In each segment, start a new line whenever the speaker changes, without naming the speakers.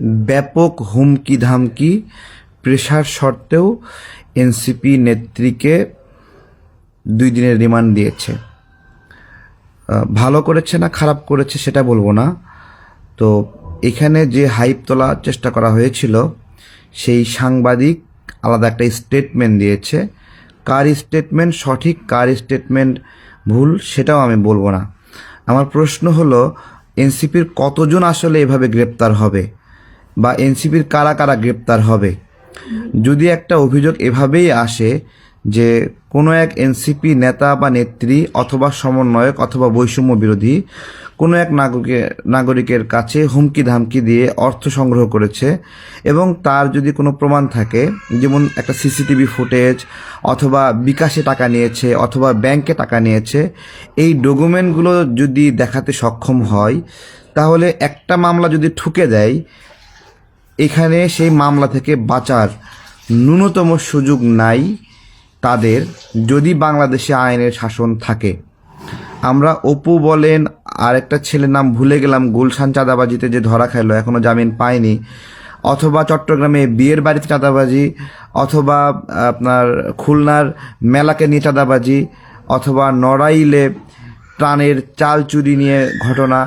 ব্যাপক হুমকি ধামকি প্রেশার সত্ত্বেও এনসিপি নেত্রীকে দুই দিনের রিমান্ড দিয়েছে। ভালো করেছে না খারাপ করেছে সেটা বলব না। তো এখানে যে হাইপ তোলার চেষ্টা করা হয়েছিল, সেই সাংবাদিক আলাদা একটা স্টেটমেন্ট দিয়েছে। কার স্টেটমেন্ট সঠিক, কার স্টেটমেন্ট ভুল সেটাও আমি বলব না। আমার প্রশ্ন হলো, এনসিপির কতজন আসলে এভাবে গ্রেপ্তার হবে? বা এনসিপির কারা কারা গ্রেপ্তার হবে? যদি একটা অভিযোগ এভাবেই আসে যে কোনো এক এনসিপি নেতা বা নেত্রী অথবা সমন্বয়ক অথবা বৈষম্য বিরোধী কোনো এক নাগরিকের নাগরিকের কাছে হুমকি ধামকি দিয়ে অর্থ সংগ্রহ করেছে এবং তার যদি কোনো প্রমাণ থাকে, যেমন একটা সিসিটিভি ফুটেজ অথবা বিকাশে টাকা নিয়েছে অথবা ব্যাংকে টাকা নিয়েছে, এই ডকুমেন্টগুলো যদি দেখাতে সক্ষম হয়, তাহলে একটা মামলা যদি ঠুকে দেয় এখানে সেই মামলা থেকে বাঁচার ন্যূনতম সুযোগ নাই তাদের যদি বাংলাদেশে আইনের শাসন থাকে। আমরা অপু বলেন, আরেকটা ছেলের নাম ভুলে গেলাম, গুলশান চাঁদাবাজিতে যে ধরা খাইলো এখনও জামিন পায়নি অথবা চট্টগ্রামে বিয়ের বাড়িতে চাঁদাবাজি, অথবা আপনার খুলনার মেলাকে নিয়ে চাঁদাবাজি, অথবা নড়াইলে প্রাণের চাল চুরি নিয়ে ঘটনা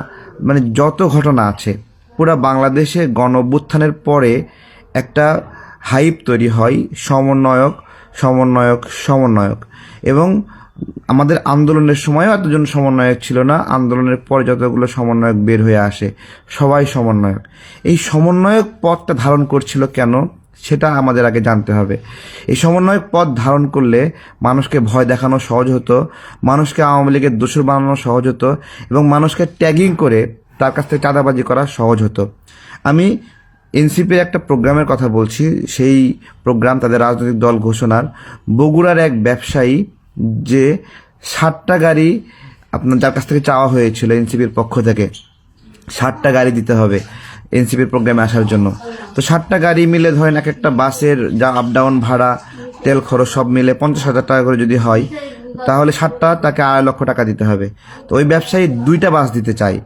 মানে যত ঘটনা আছে পুরা বাংলাদেশে গণ পরে একটা হাইপ তৈরি হয়, সমন্বয়ক সমন্বয়ক সমন্বয়ক। এবং আমাদের আন্দোলনের সময়ও এতজন সমন্বয়ক ছিল না, আন্দোলনের পরে যতগুলো সমন্বয়ক বের হয়ে আসে, সবাই সমন্বয়ক। এই সমন্বয়ক পদটা ধারণ করছিল কেন? সেটা আমাদের আগে জানতে হবে। এই সমন্বয়ক পদ ধারণ করলে মানুষকে ভয় দেখানো সহজ হতো, মানুষকে আওয়ামী লীগের দোষর বানানো সহজ হতো এবং মানুষকে ট্যাগিং করে তার কাছ থেকে চাঁদাবাজি করা সহজ হতো। আমি এনসিপির একটা প্রোগ্রামের কথা বলছি, সেই প্রোগ্রাম তাদের রাজনৈতিক দল ঘোষণার। বগুড়ার এক ব্যবসায়ী যে ষাটটা গাড়ি আপনার যার কাছ থেকে চাওয়া হয়েছিল এনসিপির পক্ষ থেকে, ষাটটা গাড়ি দিতে হবে এনসিপির প্রোগ্রামে আসার জন্য। তো ষাটটা গাড়ি মিলে ধরেন এক একটা বাসের যা আপ ডাউন ভাড়া, তেল খরচ সব মিলে পঞ্চাশ হাজার টাকা করে যদি হয়, তাহলে ষাটটা তাকে আড়াই লক্ষ টাকা দিতে হবে। তো ওই ব্যবসায়ী দুইটা বাস দিতে চায়।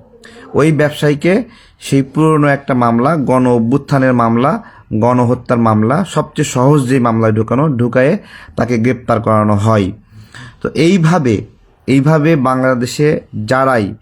ওই ব্যবসায়ীকে সেই পুরনো একটা মামলা, গণ অভ্যুত্থানের মামলা, গণহত্যার মামলা, সবচেয়ে সহজ যে মামলায় ঢুকানো, ঢুকায়ে তাকে গ্রেপ্তার করানো হয়। তো এইভাবে এইভাবে বাংলাদেশে যারাই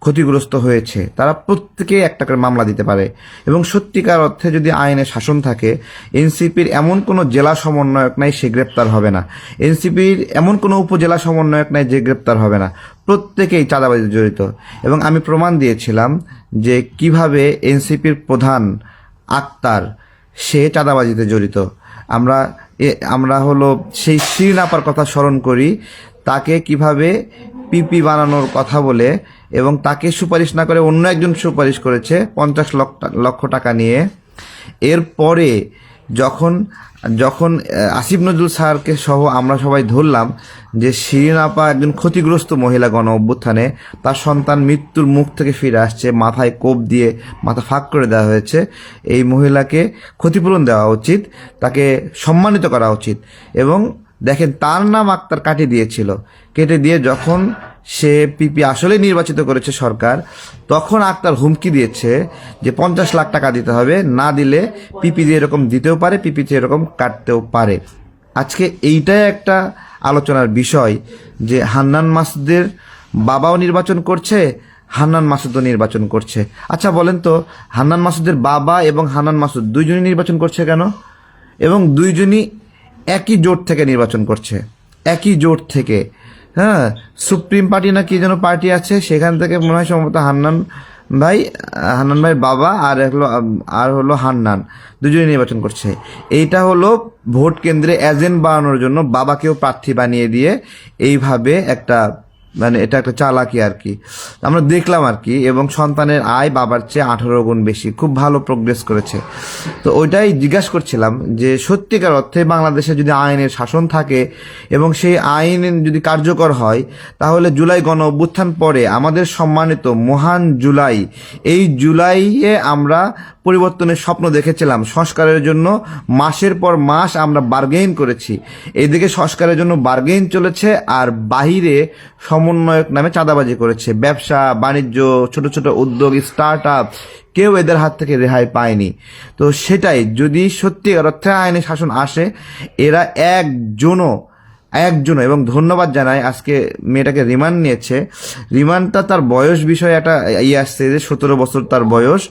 ক্ষতিগ্রস্ত হয়েছে, তারা প্রত্যেকে একটা করে মামলা দিতে পারে। এবং সত্যিকার অর্থে যদি আইনে শাসন থাকে, এনসিপির এমন কোনো জেলা সমন্বয়ক নাই সে গ্রেপ্তার হবে না। এনসিপির এমন কোনো উপজেলা সমন্বয়ক নাই যে গ্রেপ্তার হবে না। প্রত্যেকেই চাঁদাবাজিতে জড়িত। এবং আমি প্রমাণ দিয়েছিলাম যে কীভাবে এনসিপির প্রধান আক্তার সে চাঁদাবাজিতে জড়িত। আমরা আমরা হলো সেই শ্রীনাপার কথা স্মরণ করি, তাকে কীভাবে পিপি বানানোর কথা বলে এবং তাকে সুপারিশ না করে অন্য একজন সুপারিশ করেছে পঞ্চাশ লক্ষ টাকা নিয়ে। এরপরে যখন যখন আসিফ নজরুল স্যারকে সহ আমরা সবাই ধরলাম যে শিরিন আপা একজন ক্ষতিগ্রস্ত মহিলা গণ অভ্যুত্থানে, তার সন্তান মৃত্যুর মুখ থেকে ফিরে আসছে, মাথায় কোপ দিয়ে মাথা ফাঁক করে দেওয়া হয়েছে। এই মহিলাকে ক্ষতিপূরণ দেওয়া উচিত, তাকে সম্মানিত করা উচিত এবং দেখেন তার নাম আক্তার কাটিয়ে দিয়েছিল। কেটে দিয়ে যখন সে পিপি আসলে নির্বাচিত করেছে সরকার, তখন আক্তার হুমকি দিয়েছে যে পঞ্চাশ লাখ টাকা দিতে হবে, না দিলে পিপি দিয়ে এরকম দিতেও পারে, পিপি দিয়ে এরকম কাটতেও পারে। আজকে এইটাই একটা আলোচনার বিষয় যে হান্নান মাসুদের বাবাও নির্বাচন করছে, হান্নান মাসুদও নির্বাচন করছে। আচ্ছা বলেন তো, হান্নান মাসুদের বাবা এবং হান্নান মাসুদ দুইজনই নির্বাচন করছে কেন? এবং দুইজনই একই জোট থেকে নির্বাচন করছে, একই জোট থেকে। হ্যাঁ সুপ্রিম পার্টি না কি যেন পার্টি আছে, সেখান থেকে মনে হয় সম্ভবত হান্নান ভাই, হান্নান ভাইয়ের বাবা আর হলো আর হলো হান্নান দুজনে নির্বাচন করছে। এইটা হলো ভোট কেন্দ্রে এজেন্ট বাড়ানোর জন্য বাবাকেও প্রার্থী বানিয়ে দিয়ে এইভাবে একটা মানে এটা একটা চালাকি আর কি। আমরা দেখলাম আর কি, এবং সন্তানের আয় বাবার চেয়ে আঠারো গুণ বেশি, খুব ভালো প্রোগ্রেস করেছে। তো ওইটাই জিজ্ঞাসা করছিলাম যে সত্যিকার অর্থে বাংলাদেশে যদি আইনের শাসন থাকে এবং সেই আইন যদি কার্যকর হয়, তাহলে জুলাই গণ অভ্যুত্থান পরে আমাদের সম্মানিত মহান জুলাই, এই জুলাইয়ে আমরা পরিবর্তনের স্বপ্ন দেখেছিলাম। সংস্কারের জন্য মাসের পর মাস আমরা বার্গেইন করেছি। এদিকে সংস্কারের জন্য বার্গেইন চলেছে আর বাহিরে সমন্বয়ক নামে চাঁদাবাজি করেছে। ব্যবসা, বাণিজ্য, ছোট ছোট উদ্যোগ স্টার্ট আপ কেউ এদের হাত থেকে রেহাই পায়নি। তো সেটাই, যদি সত্যি অর্থে আইনি শাসন আসে, এরা একজনও একজনও, এবং ধন্যবাদ জানাই আজকে মেয়েটাকে রিমান্ড নিয়েছে। রিমান্ডটা তার বয়স বিষয়ে একটা ইয়ে আসছে যে সতেরো বছর তার বয়স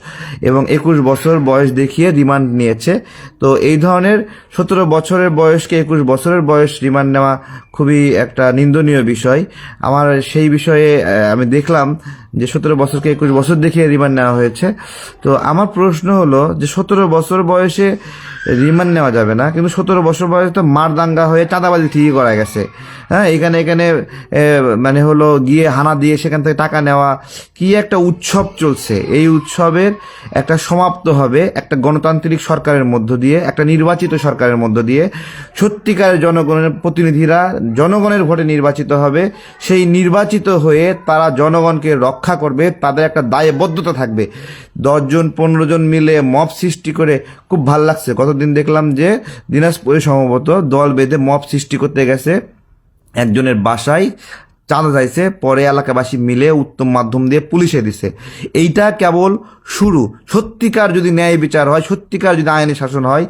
এবং একুশ বছর বয়স দেখিয়ে রিমান্ড নিয়েছে। তো এই ধরনের সতেরো বছরের বয়সকে একুশ বছরের বয়স রিমান্ড নেওয়া খুবই একটা নিন্দনীয় বিষয়। আমার সেই বিষয়ে আমি দেখলাম যে সতেরো বছরকে একুশ বছর দেখিয়ে রিমান্ড নেওয়া হয়েছে। তো আমার প্রশ্ন হলো যে সতেরো বছর বয়সে রিমান্ড নেওয়া যাবে না, কিন্তু সতেরো বছর বয়সে তো মারদাঙ্গা হয়ে চাঁদাবাজি ঠিকই করা গেছে। হ্যাঁ এখানে এখানে মানে হলো গিয়ে হানা দিয়ে সেখান থেকে টাকা নেওয়া, কি একটা উৎসব চলছে। এই উৎসবের একটা সমাপ্ত হবে একটা গণতান্ত্রিক সরকারের মধ্য দিয়ে, একটা নির্বাচিত সরকারের মধ্য দিয়ে। সত্যিকারের জনগণের প্রতিনিধিরা জনগণের ভোটে নির্বাচিত হবে, সেই নির্বাচিত হয়ে তারা জনগণকে রক্ষা করবে, তাদের একটা দায়বদ্ধতা থাকবে। দশজন পনেরো জন মিলে মব সৃষ্টি করে খুব ভালো লাগছে। কতদিন দেখলাম যে দিনাজপুরে সম্ভবত দল বেঁধে মব সৃষ্টি করতে গেছে। একজনের বাসায় চাঁদা চাইছে, পরে এলাকাবাসী মিলে উত্তম মাধ্যম দিয়ে পুলিশে দিছে। এইটা কেবল শুরু। সত্যিকার যদি ন্যায় বিচার হয়, সত্যিকার যদি আইনি শাসন হয়,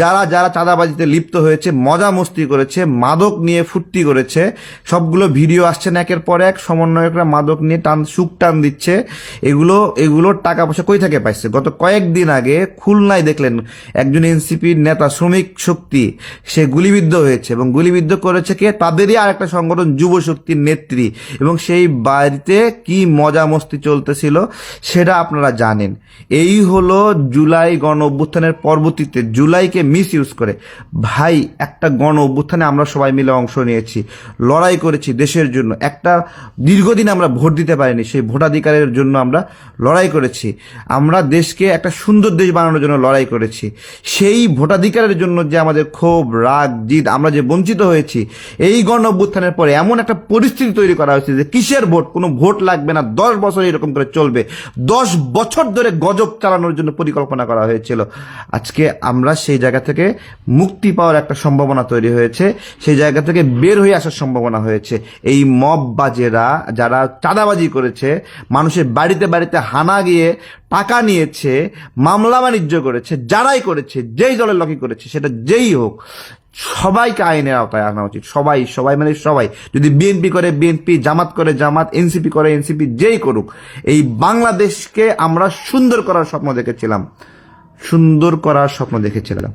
যারা যারা চাঁদাবাজিতে লিপ্ত হয়েছে, মজা মস্তি করেছে, মাদক নিয়ে ফুর্তি করেছে, সবগুলো ভিডিও আসছে না একের পর এক, সমন্বয়করা মাদক নিয়ে টান, সুখ টান দিচ্ছে, এগুলো এগুলোর টাকা পয়সা কই থেকে পাইছে? গত কয়েকদিন আগে খুলনায় দেখলেন একজন এনসিপির নেতা, শ্রমিক শক্তি, সে গুলিবিদ্ধ হয়েছে এবং গুলিবিদ্ধ করেছে কে? তাদেরই আর একটা সংগঠন, যুব শক্তির নেত্রী। এবং সেই বাড়িতে কি মজা মস্তি চলতেছিল, সেটা আপনারা জানেন। এই হলো জুলাই গণ অভ্যুত্থানের পরবর্তীতে, জুলাইকে মিস ইউজ করে। ভাই, একটা গণ অভ্যুত্থানে আমরা সবাই মিলে অংশ নিয়েছি, লড়াই করেছি দেশের জন্য। একটা দীর্ঘদিন আমরা ভোট দিতে পারিনি, সেই ভোটাধিকারের জন্য আমরা লড়াই করেছি। আমরা দেশকে একটা সুন্দর দেশ বানানোর জন্য লড়াই করেছি। সেই ভোটাধিকারের জন্য যে আমাদের ক্ষোভ, রাগ, জিদ, আমরা যে বঞ্চিত হয়েছি, এই গণ অভ্যুত্থানের পরে এমন একটা পরিস্থিতি তৈরি করা হয়েছে যে কিসের ভোট? কোনো ভোট লাগবে না, দশ বছর এরকম করে চলবে। দশ বছর ধরে গজব চালানোর জন্য পরিকল্পনা করা হয়েছিল। আজকে আমরা সেই জায়গা থেকে মুক্তি পাওয়ার একটা সম্ভাবনা তৈরি হয়েছে। সেই জায়গা থেকে বের হয়ে আসার সম্ভাবনা হয়েছে। এই মব বাজেরা যারা চাঁদাবাজি করেছে, মানুষের বাড়িতে বাড়িতে হানা গিয়ে টাকা নিয়েছে, মামলা বাণিজ্য করেছে, যারাই করেছে, যেই দলের লোকই করেছে, সেটা যেই হোক, সবাইকে আইনের আওতায় আনা উচিত। সবাই সবাই মানে সবাই। যদি বিএনপি করে, বিএনপি, জামাত করে, জামাত, এনসিপি করে, এনসিপি যেই করুক, এই বাংলাদেশকে আমরা সুন্দর করার স্বপ্ন দেখেছিলাম। সুন্দর করার স্বপ্ন দেখেছিলাম।